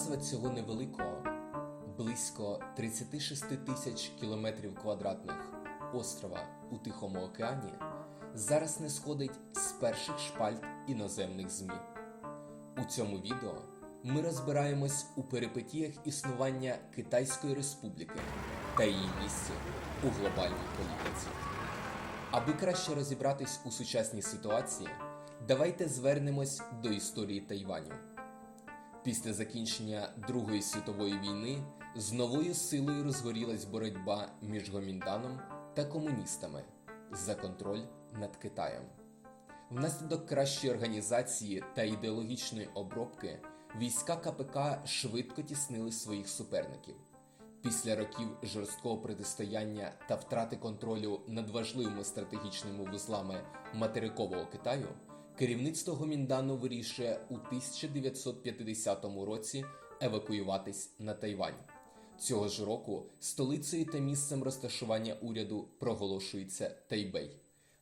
Назва цього невеликого, близько 36 тисяч кілометрів квадратних острова у Тихому океані зараз не сходить з перших шпальт іноземних ЗМІ. У цьому відео ми розбираємось у перипетіях існування Китайської Республіки та її місці у глобальній політиці. Аби краще розібратись у сучасній ситуації, давайте звернемось до історії Тайваню. Після закінчення Другої світової війни з новою силою розгорілась боротьба між Гомінданом та комуністами за контроль над Китаєм. Внаслідок кращої організації та ідеологічної обробки війська КПК швидко тіснили своїх суперників. Після років жорсткого протистояння та втрати контролю над важливими стратегічними вузлами материкового Китаю, керівництво Гоміндану вирішує у 1950 році евакуюватись на Тайвань. Цього ж року столицею та місцем розташування уряду проголошується Тайбей.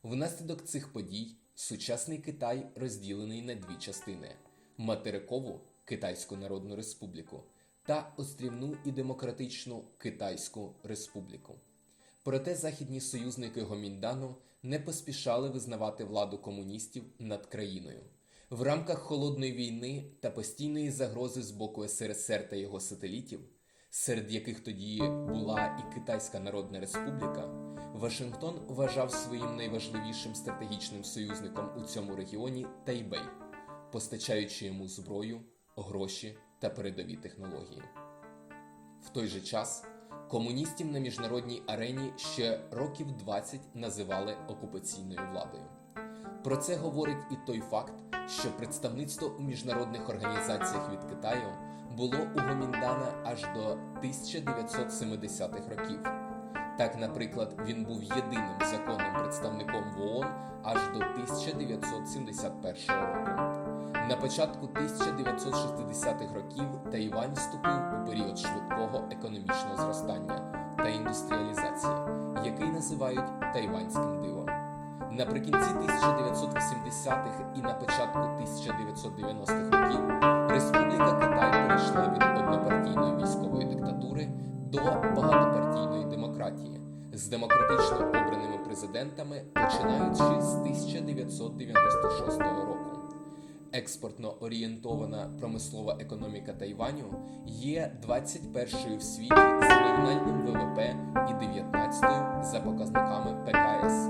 Внаслідок цих подій сучасний Китай розділений на дві частини: материкову Китайську Народну Республіку та острівну і демократичну Китайську Республіку. Проте західні союзники Гоміндану не поспішали визнавати владу комуністів над країною. В рамках холодної війни та постійної загрози з боку СРСР та його сателітів, серед яких тоді була і Китайська Народна Республіка, Вашингтон вважав своїм найважливішим стратегічним союзником у цьому регіоні Тайбей, постачаючи йому зброю, гроші та передові технології. В той же час комуністів на міжнародній арені ще років 20 називали окупаційною владою. Про це говорить і той факт, що представництво у міжнародних організаціях від Китаю було у Гоміндана аж до 1970-х років. Так, наприклад, він був єдиним законним представником в ООН аж до 1971 року. На початку 1960-х років Тайвань вступив у період швидкого економічного зростання та індустріалізації, який називають тайванським дивом. Наприкінці 1980-х і на початку 1990-х років Республіка Китай перейшла від однопартійної військової диктатури до багатопартійної демократії з демократично обраними президентами, починаючи з 1996 року. Експортно орієнтована промислова економіка Тайваню є 21-ю в світі з регіональним ВВП і 19-ю за показниками ПКС.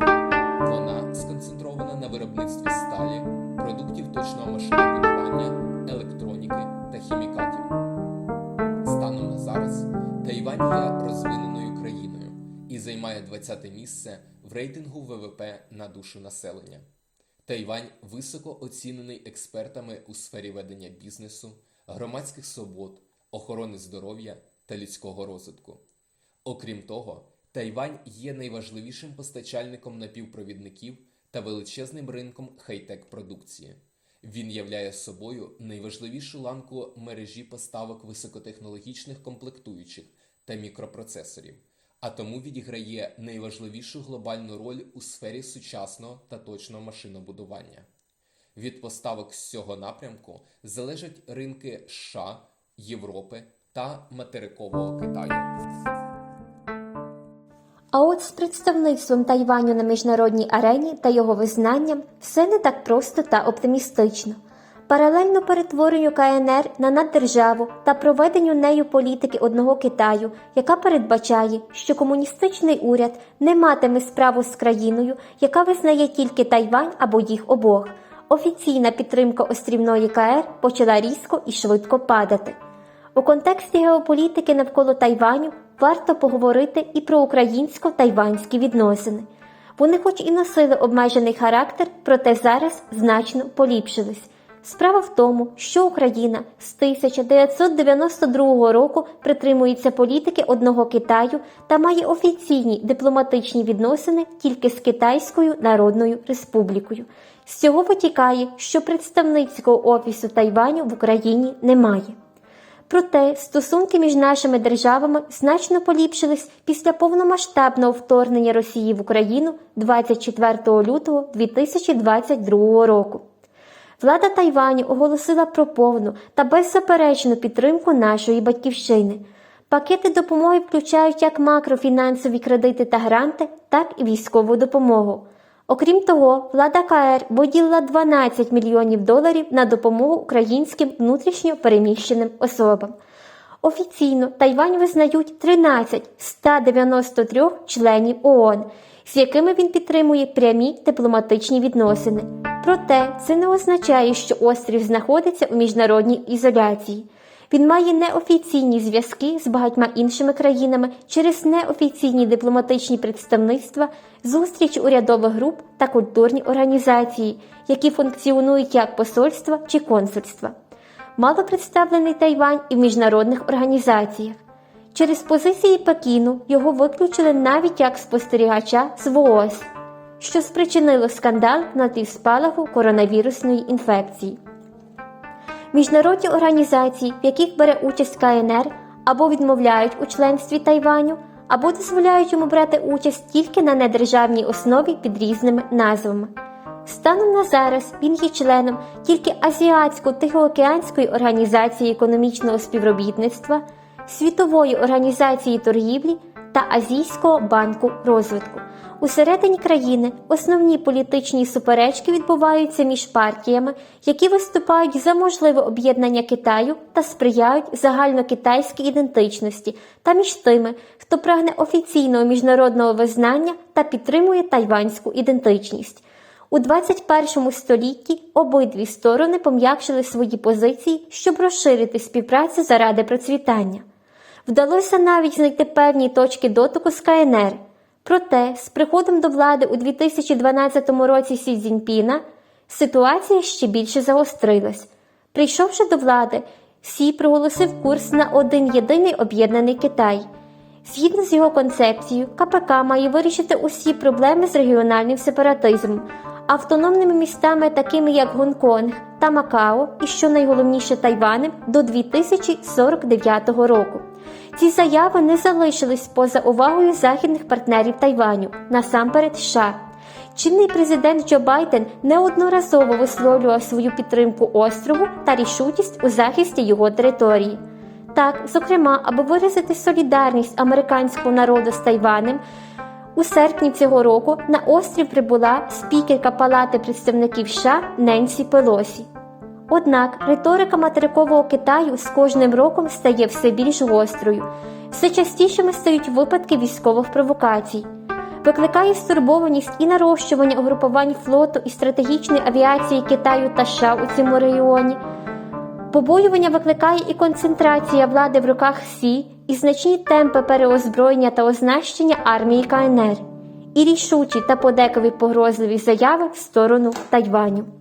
Вона сконцентрована на виробництві сталі, продуктів точного машинобудування, електроніки та хімікатів. Станом на зараз Тайвань є розвиненою країною і займає 20-те місце в рейтингу ВВП на душу населення. Тайвань високо оцінений експертами у сфері ведення бізнесу, громадських свобод, охорони здоров'я та людського розвитку. Окрім того, Тайвань є найважливішим постачальником напівпровідників та величезним ринком хай-тек продукції. Він являє собою найважливішу ланку мережі поставок високотехнологічних комплектуючих та мікропроцесорів, а тому відіграє найважливішу глобальну роль у сфері сучасного та точного машинобудування. Від поставок з цього напрямку залежать ринки США, Європи та материкового Китаю. А от з представництвом Тайваню на міжнародній арені та його визнанням все не так просто та оптимістично. Паралельно перетворенню КНР на наддержаву та проведенню нею політики одного Китаю, яка передбачає, що комуністичний уряд не матиме справу з країною, яка визнає тільки Тайвань або їх обох. Офіційна підтримка острівної КР почала різко і швидко падати. У контексті геополітики навколо Тайваню варто поговорити і про українсько-тайванські відносини. Вони, хоч і носили обмежений характер, проте зараз значно поліпшились. Справа в тому, що Україна з 1992 року притримується політики одного Китаю та має офіційні дипломатичні відносини тільки з Китайською Народною Республікою. З цього витікає, що представницького офісу Тайваню в Україні немає. Проте стосунки між нашими державами значно поліпшились після повномасштабного вторгнення Росії в Україну 24 лютого 2022 року. Влада Тайваню оголосила про повну та беззаперечну підтримку нашої батьківщини. Пакети допомоги включають як макрофінансові кредити та гранти, так і військову допомогу. Окрім того, влада КР виділила 12 мільйонів доларів на допомогу українським внутрішньо переміщеним особам. Офіційно Тайвань визнають 13 з 193 членів ООН, з якими він підтримує прямі дипломатичні відносини. Проте це не означає, що острів знаходиться у міжнародній ізоляції. Він має неофіційні зв'язки з багатьма іншими країнами через неофіційні дипломатичні представництва, зустріч урядових груп та культурні організації, які функціонують як посольства чи консульства. Мало представлений Тайвань і в міжнародних організаціях. Через позиції Пекіну його виключили навіть як спостерігача з ВООЗ, що спричинило скандал на тлі спалаху коронавірусної інфекції. Міжнародні організації, в яких бере участь КНР, або відмовляють у членстві Тайваню, або дозволяють йому брати участь тільки на недержавній основі під різними назвами. Станом на зараз він є членом тільки Азіатсько-Тихоокеанської організації економічного співробітництва, Світової організації торгівлі та Азійського банку розвитку. Усередині країни основні політичні суперечки відбуваються між партіями, які виступають за можливе об'єднання Китаю та сприяють загальнокитайській ідентичності, та між тими, хто прагне офіційного міжнародного визнання та підтримує тайванську ідентичність. У 21 столітті обидві сторони пом'якшили свої позиції, щоб розширити співпрацю заради процвітання. Вдалося навіть знайти певні точки дотику з КНР. Проте, з приходом до влади у 2012 році Сі Цзіньпіна ситуація ще більше загострилась. Прийшовши до влади, Сі проголосив курс на один єдиний об'єднаний Китай. Згідно з його концепцією, КПК має вирішити усі проблеми з регіональним сепаратизмом, автономними містами, такими як Гонконг та Макао, і що найголовніше Тайванем до 2049 року. Ці заяви не залишились поза увагою західних партнерів Тайваню, насамперед США. Чинний президент Джо Байден неодноразово висловлював свою підтримку острову та рішучість у захисті його території. Так, зокрема, аби виразити солідарність американського народу з Тайванем, у серпні цього року на острів прибула спікерка Палати представників США Ненсі Пелосі. Однак риторика материкового Китаю з кожним роком стає все більш гострою, все частішими стають випадки військових провокацій. Викликає стурбованість і нарощування угрупувань флоту і стратегічної авіації Китаю та США у цьому регіоні. Побоювання викликає і концентрація влади в руках Сі, і значні темпи переозброєння та оснащення армії КНР, і рішучі та подекові погрозливі заяви в сторону Тайваню.